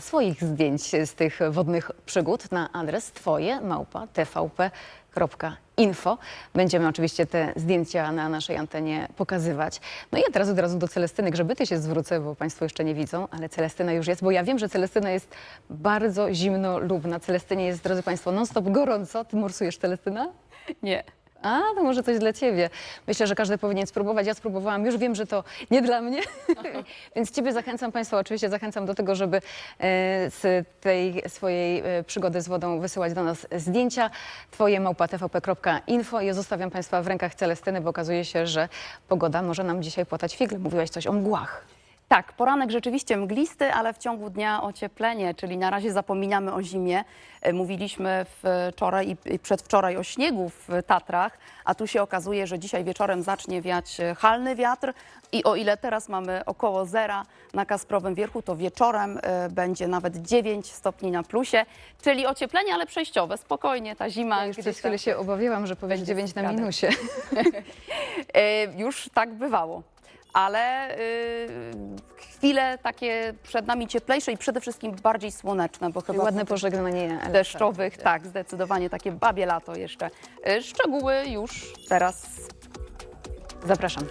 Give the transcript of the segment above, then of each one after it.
swoich zdjęć z tych wodnych przygód na adres twoje małpa tvp.info. Będziemy oczywiście te zdjęcia na naszej antenie pokazywać. No i ja teraz od razu do Celestyny Grzebyty się zwrócę, bo Państwo jeszcze nie widzą, ale Celestyna już jest, bo ja wiem, że Celestyna jest bardzo zimnolubna. Celestynie jest, drodzy Państwo, non-stop gorąco. Ty morsujesz, Celestyna? Nie. A, to może coś dla ciebie. Myślę, że każdy powinien spróbować. Ja spróbowałam, już wiem, że to nie dla mnie. Więc ciebie zachęcam, Państwa oczywiście zachęcam do tego, żeby e, z tej swojej e, przygody z wodą wysyłać do nas zdjęcia. Twoje małpa.tvp.info. Ja zostawiam Państwa w rękach Celestyny, bo okazuje się, że pogoda może nam dzisiaj płatać figle. Mówiłaś coś o mgłach. Tak, poranek rzeczywiście mglisty, ale w ciągu dnia ocieplenie, czyli na razie zapominamy o zimie. E, Mówiliśmy wczoraj i- przedwczoraj o śniegu w Tatrach, a tu się okazuje, że dzisiaj wieczorem zacznie wiać e, halny wiatr i o ile teraz mamy około zera na Kasprowym Wierchu, to wieczorem e, będzie nawet 9 stopni na plusie, czyli ocieplenie, ale przejściowe, spokojnie, ta zima Ja już przez chwilę się obawiałam, że powiesz będzie 9 na minusie. Już tak bywało. Ale y, chwile takie przed nami cieplejsze i przede wszystkim bardziej słoneczne, bo chyba Ładne pożegnanie. deszczowych, tak, zdecydowanie takie babie lato jeszcze. Y, Szczegóły już teraz Zapraszam.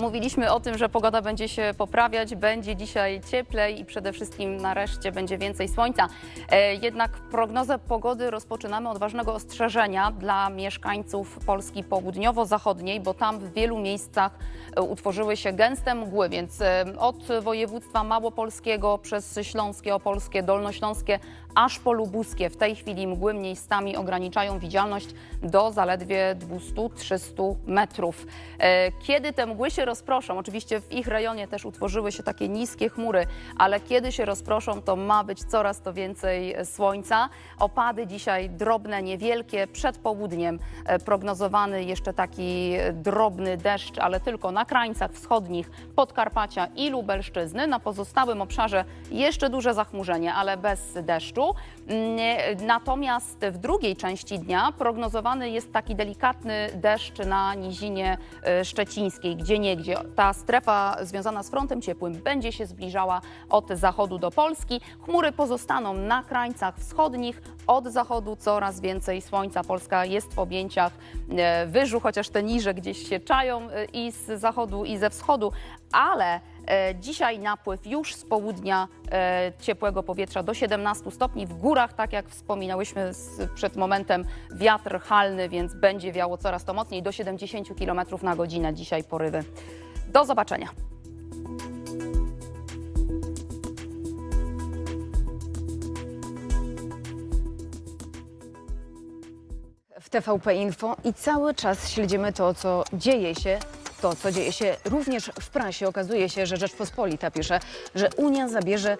Mówiliśmy o tym, że pogoda będzie się poprawiać, będzie dzisiaj cieplej i przede wszystkim nareszcie będzie więcej słońca. E, Jednak prognozę pogody rozpoczynamy od ważnego ostrzeżenia dla mieszkańców Polski południowo-zachodniej, bo tam w wielu miejscach e, utworzyły się gęste mgły, więc e, od województwa małopolskiego przez śląskie, opolskie, dolnośląskie, aż po lubuskie. W tej chwili mgły miejscami ograniczają widzialność do zaledwie 200-300 metrów. Kiedy te mgły się rozproszą, oczywiście w ich rejonie też utworzyły się takie niskie chmury, ale kiedy się rozproszą, to ma być coraz to więcej e, słońca. Opady dzisiaj drobne, niewielkie. Przed południem e, prognozowany jeszcze taki e, drobny deszcz, ale tylko na krańcach wschodnich Podkarpacia i Lubelszczyzny. Na pozostałym obszarze jeszcze duże zachmurzenie, ale bez deszczu. Mm, Natomiast w drugiej części dnia prognozowany jest taki delikatny deszcz na nizinie szczecińskiej, gdzie niegdzie. Ta strefa związana z frontem ciepłym będzie się zbliżała od zachodu do Polski. Chmury pozostaną na krańcach wschodnich. Od zachodu coraz więcej słońca. Polska jest w objęciach e, wyżu, chociaż te niże gdzieś się czają e, i z zachodu, i ze wschodu, ale Dzisiaj napływ już z południa e, ciepłego powietrza do 17 stopni. W górach, tak jak wspominałyśmy przed momentem, wiatr halny, więc będzie wiało coraz to mocniej, do 70 km na godzinę dzisiaj porywy. Do zobaczenia. w TVP Info i cały czas śledzimy to, co dzieje się, to, co dzieje się również w prasie. Okazuje się, że Rzeczpospolita pisze, że Unia zabierze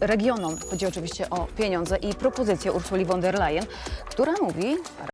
regionom, chodzi oczywiście o pieniądze i propozycję Ursuli von der Leyen, która mówi,